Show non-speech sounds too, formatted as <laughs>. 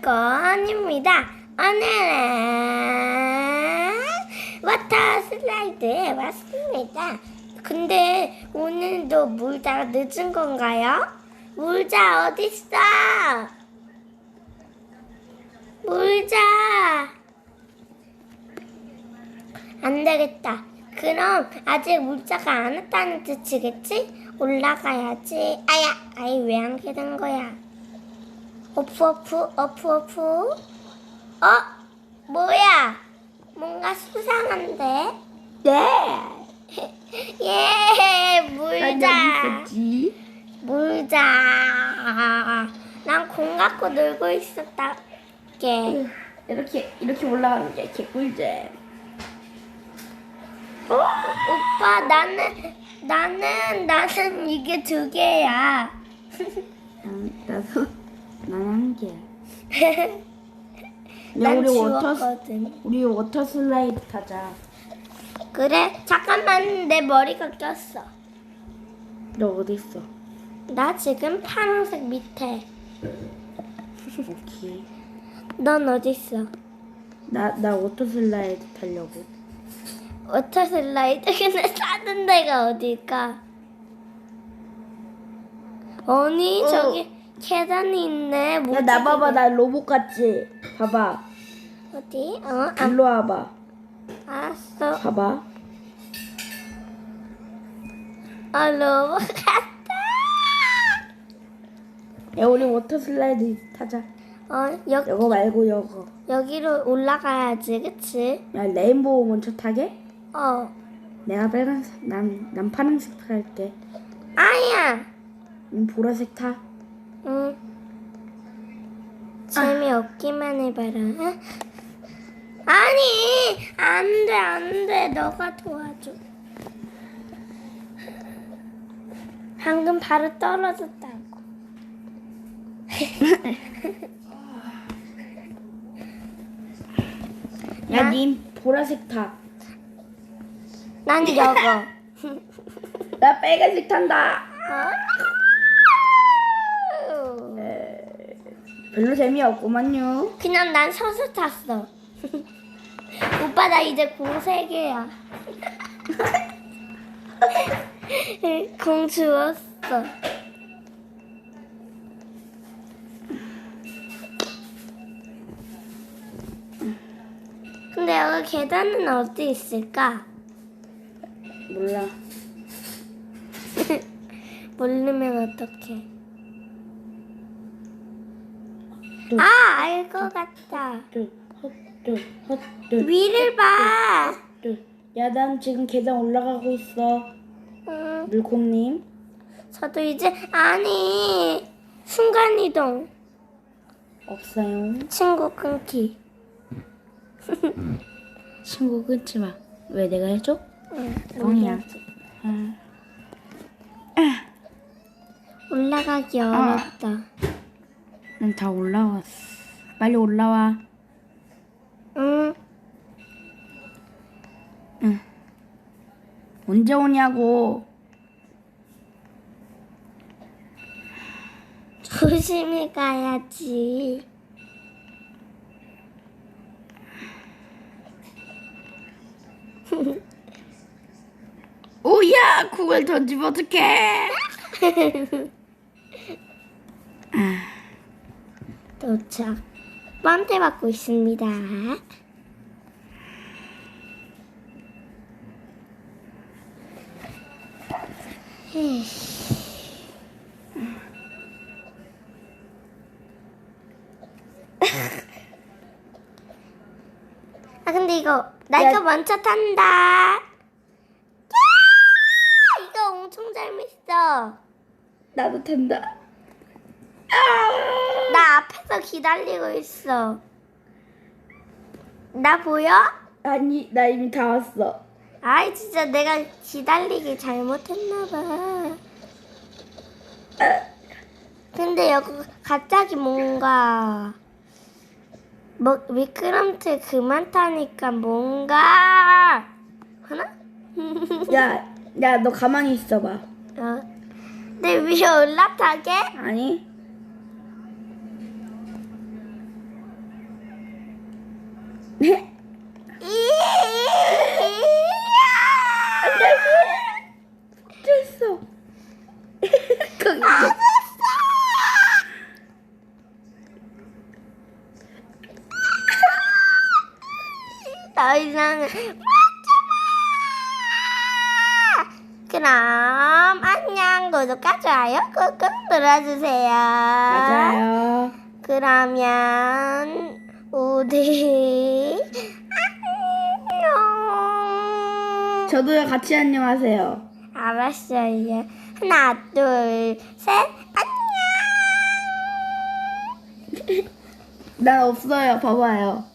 별거 아닙니다. 오늘은 워터 슬라이드에 왔습니다. 근데 오늘도 물자 늦은 건가요? 물자 어딨어? 물자 안 되겠다. 그럼 아직 물자가 안 왔다는 뜻이겠지? 올라가야지. 아야, 아이 왜안 되는 거야? 어프 어프 어프 어프. 어? 뭐야? 뭔가 수상한데? 네. <laughs> 예, 물자. 있었지? 물자. 난 공 갖고 놀고 있었다. 게. 이렇게 이렇게 올라가는 게 개꿀잼. 어? 오빠 나는 나는 나는 이게 두 개야. 난, 나도 난한 개야. <laughs> 야 난 우리 워터 지웠거든. 우리 워터 슬라이드 타자. 그래 잠깐만 내 머리가 꼈어. 너 어디 있어? 나 지금 파란색 밑에. 오케이. 넌 어디 있어? 나나 워터 슬라이드 타려고. 워터 슬라이드 <laughs> 근데 사는 데가 어딜까? 아니 어. 저기 계단이 있네. 야 나 봐봐? 나 로봇 같지? 봐봐. 어디? 어? 아, 일로 와봐. 알았어. 봐봐. 아 로봇 같다. 야 우리 워터 슬라이드 타자. 어 여, 이거 말고 이거. 여기로 올라가야지, 그치? 야 레인보우 먼저 타게? 어. 내가 빨간색, 난, 난 파란색 탈게. 아야. 넌 보라색 타. 응. 재미없기만 해봐라. 응? 아니, 안 돼, 안 돼. 너가 도와줘. 방금 바로 떨어졌다고. <laughs> 야, 나? 님 보라색 타. 난 여거. <laughs> 나 빨간색 탄다. 어? 별로 재미없구만요. 그냥 난 서서 탔어. <laughs> 오빠 나 이제 공 세 개야. <laughs> 공 주웠어. 근데 여기 계단은 어디 있을까? 몰라. <laughs> 모르면 어떡해. 아, 알 것 같다. 위를 봐. 야, 난 지금 계단 올라가고 있어. 응. 물콩님. 저도 이제 아니 순간 이동 없어요. 친구 끊기. <laughs> 친구 끊지 마. 왜 내가 해줘? 응, 뻥이야. 올라가기 아. 어렵다. 난다 올라왔어. 빨리 올라와. 응. 언제 오냐고. 조심히 가야지. 오야, 그걸 던지면 어떡해. <laughs> 도착. 뻔테 받고 있습니다. <laughs> 아 근데 이거 나 야. 이거 먼저 탄다. 야! 이거 엄청 재밌어. 나도 탄다. 나 앞에서 기다리고 있어. 나 보여? 아니, 나 이미 다 왔어. 아이 진짜 내가 기다리기 잘못했나 봐. 근데 여기 갑자기 뭔가 뭐 미끄럼틀 그만 타니까 뭔가 하나? <laughs> 야, 야, 너 가만히 있어봐. 어. 내 위에 올라타게? 아니? 더 이상은 맞지마! 그럼 안녕 구독과 좋아요 꾹꾹 눌러주세요. 맞아요. 그러면 우리 안녕. 저도요 같이 안녕하세요. 알았어요. 하나 둘 셋. 안녕. <laughs> 나 없어요. 봐봐요.